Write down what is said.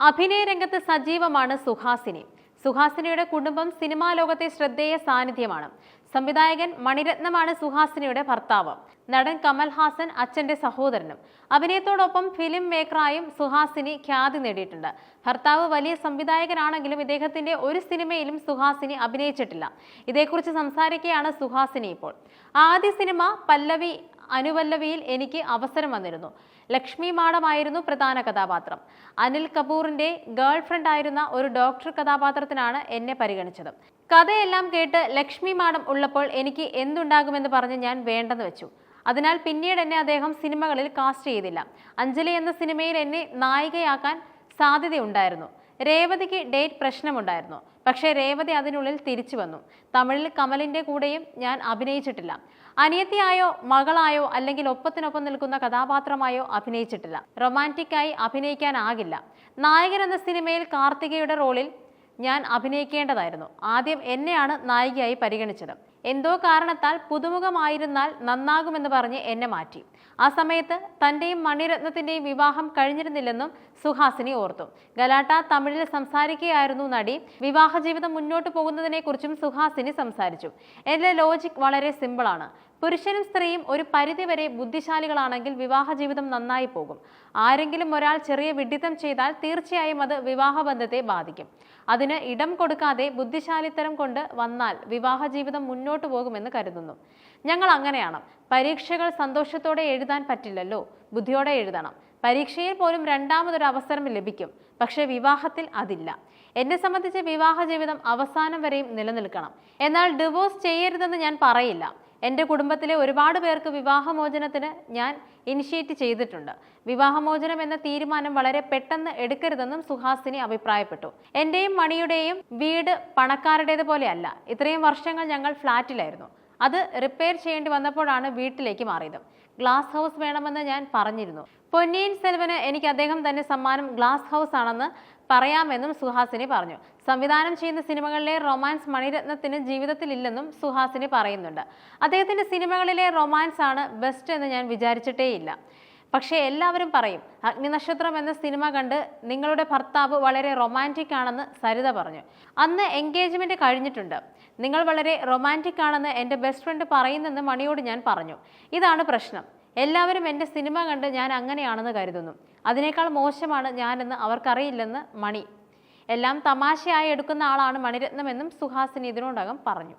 അഭിനയ രംഗത്ത് സജീവമാണ് സുഹാസിനി. സുഹാസിനിയുടെ കുടുംബം സിനിമാ ലോകത്തെ ശ്രദ്ധേയ സാന്നിധ്യമാണ്. സംവിധായകൻ മണിരത്നമാണ് സുഹാസിനിയുടെ ഭർത്താവ്. നടൻ കമൽഹാസൻ അച്ഛന്റെ സഹോദരനും. അഭിനയത്തോടൊപ്പം ഫിലിം മേക്കറായും സുഹാസിനി ഖ്യാതി നേടിയിട്ടുണ്ട്. ഭർത്താവ് വലിയ സംവിധായകനാണെങ്കിലും ഇദ്ദേഹത്തിന്റെ ഒരു സിനിമയിലും സുഹാസിനി അഭിനയിച്ചിട്ടില്ല. ഇതേക്കുറിച്ച് സംസാരിക്കുകയാണ് സുഹാസിനി ഇപ്പോൾ. ആദ്യ സിനിമ പല്ലവി അനുപല്ലവിയിൽ എനിക്ക് അവസരം വന്നിരുന്നു. ലക്ഷ്മി മാഡമായിരുന്നു പ്രധാന കഥാപാത്രം. അനിൽ കപൂറിന്റെ ഗേൾ ഫ്രണ്ട് ആയിരുന്ന ഒരു ഡോക്ടർ കഥാപാത്രത്തിനാണ് എന്നെ പരിഗണിച്ചത്. കഥയെല്ലാം കേട്ട് ലക്ഷ്മി മാഡം ഉള്ളപ്പോൾ എനിക്ക് എന്തുണ്ടാകുമെന്ന് പറഞ്ഞ് ഞാൻ വേണ്ടെന്ന് വെച്ചു. അതിനാൽ പിന്നീട് എന്നെ അദ്ദേഹം സിനിമകളിൽ കാസ്റ്റ് ചെയ്തില്ല. അഞ്ജലി എന്ന സിനിമയിൽ എന്നെ നായികയാക്കാൻ സാധ്യതയുണ്ടായിരുന്നു. രേവതിക്ക് ഡേറ്റ് പ്രശ്നമുണ്ടായിരുന്നു. പക്ഷേ രേവതി അതിനുള്ളിൽ തിരിച്ചു വന്നു. തമിഴിൽ കമലിന്റെ കൂടെയും ഞാൻ അഭിനയിച്ചിട്ടില്ല. അനിയത്തിയായോ മകളായോ അല്ലെങ്കിൽ ഒപ്പത്തിനൊപ്പം നിൽക്കുന്ന കഥാപാത്രമായോ അഭിനയിച്ചിട്ടില്ല. റൊമാന്റിക്കായി അഭിനയിക്കാനാകില്ല. നായകൻ എന്ന സിനിമയിൽ കാർത്തികയുടെ റോളിൽ ഞാൻ അഭിനയിക്കേണ്ടതായിരുന്നു. ആദ്യം എന്നെയാണ് നായികയായി പരിഗണിച്ചത്. എന്തോ കാരണത്താൽ പുതുമുഖമായിരുന്നാൽ നന്നാകുമെന്ന് പറഞ്ഞ് എന്നെ മാറ്റി. ആ സമയത്ത് തന്റെയും മണിരത്നത്തിന്റെയും വിവാഹം കഴിഞ്ഞിരുന്നില്ലെന്നും സുഹാസിനി ഓർത്തു. ഗലാട്ട തമിഴിൽ സംസാരിക്കുകയായിരുന്നു നടി. വിവാഹ ജീവിതം മുന്നോട്ട് പോകുന്നതിനെക്കുറിച്ചും സുഹാസിനി സംസാരിച്ചു. എന്റെ ലോജിക് വളരെ സിമ്പിളാണ് പുരുഷനും സ്ത്രീയും ഒരു പരിധിവരെ ബുദ്ധിശാലികളാണെങ്കിൽ വിവാഹ ജീവിതം നന്നായി പോകും. ആരെങ്കിലും ഒരാൾ ചെറിയ വിഡിത്തം ചെയ്താൽ തീർച്ചയായും അത് വിവാഹബന്ധത്തെ ബാധിക്കും. അതിന് ഇടം കൊടുക്കാതെ ബുദ്ധിശാലിത്തരം കൊണ്ട് വന്നാൽ വിവാഹ ജീവിതം മുന്നോട്ട് പോകുമെന്ന് കരുതുന്നു. ഞങ്ങൾ അങ്ങനെയാണ്. പരീക്ഷകൾ സന്തോഷത്തോടെ എഴുതാൻ പറ്റില്ലല്ലോ. ബുദ്ധിയോടെ എഴുതണം. പരീക്ഷയിൽ പോലും രണ്ടാമതൊരു അവസരം ലഭിക്കും. പക്ഷേ വിവാഹത്തിൽ അതില്ല. എന്നെ സംബന്ധിച്ച് വിവാഹ ജീവിതം അവസാനം വരെയും നിലനിൽക്കണം. എന്നാൽ ഡിവോഴ്സ് ചെയ്യരുതെന്ന് ഞാൻ പറയില്ല. എന്റെ കുടുംബത്തിലെ ഒരുപാട് പേർക്ക് വിവാഹമോചനത്തിന് ഞാൻ ഇനിഷ്യേറ്റ് ചെയ്തിട്ടുണ്ട്. വിവാഹമോചനം എന്ന തീരുമാനം വളരെ പെട്ടെന്ന് എടുക്കരുതെന്നും സുഹാസിനി അഭിപ്രായപ്പെട്ടു. എന്റെയും മണിയുടെയും വീട് പണക്കാരുടേത് പോലെയല്ല. ഇത്രയും വർഷങ്ങൾ ഞങ്ങൾ ഫ്ലാറ്റിലായിരുന്നു. അത് റിപ്പയർ ചെയ്യേണ്ടി വന്നപ്പോഴാണ് വീട്ടിലേക്ക് മാറിയത്. ഗ്ലാസ് ഹൗസ് വേണമെന്ന് ഞാൻ പറഞ്ഞിരുന്നു. പൊന്നിയിൻ സെൽവന് എനിക്ക് അദ്ദേഹം തന്നെ സമ്മാനം ഗ്ലാസ് ഹൗസ് ആണെന്ന് പറയാമെന്നും സുഹാസിനി പറഞ്ഞു. സംവിധാനം ചെയ്യുന്ന സിനിമകളിലെ റൊമാൻസ് മണിരത്നത്തിന് ജീവിതത്തിലില്ലെന്നും സുഹാസിനി പറയുന്നുണ്ട്. അദ്ദേഹത്തിന്റെ സിനിമകളിലെ റൊമാൻസ് ആണ് ബെസ്റ്റ് എന്ന് ഞാൻ വിചാരിച്ചിട്ടേയില്ല. പക്ഷേ എല്ലാവരും പറയും അഗ്നിനക്ഷത്രം എന്ന സിനിമ കണ്ട് നിങ്ങളുടെ ഭർത്താവ് വളരെ റൊമാന്റിക് ആണെന്ന് സരിത പറഞ്ഞു. അന്ന് എൻഗേജ്മെന്റ് കഴിഞ്ഞിട്ടുണ്ട്. നിങ്ങൾ വളരെ റൊമാന്റിക് ആണെന്ന് എന്റെ ബെസ്റ്റ് ഫ്രണ്ട് പറയുന്നെന്ന് മണിയോട് ഞാൻ പറഞ്ഞു. ഇതാണ് പ്രശ്നം. എല്ലാവരും എന്റെ സിനിമ കണ്ട് ഞാൻ അങ്ങനെയാണെന്ന് കരുതുന്നു. അതിനേക്കാൾ മോശമാണ് ഞാനെന്ന് അവർക്കറിയില്ലെന്ന് മണി. എല്ലാം തമാശയായി എടുക്കുന്ന ആളാണ് മണിരത്നം എന്നും സുഹാസിനി ഇതിനോടകം പറഞ്ഞു.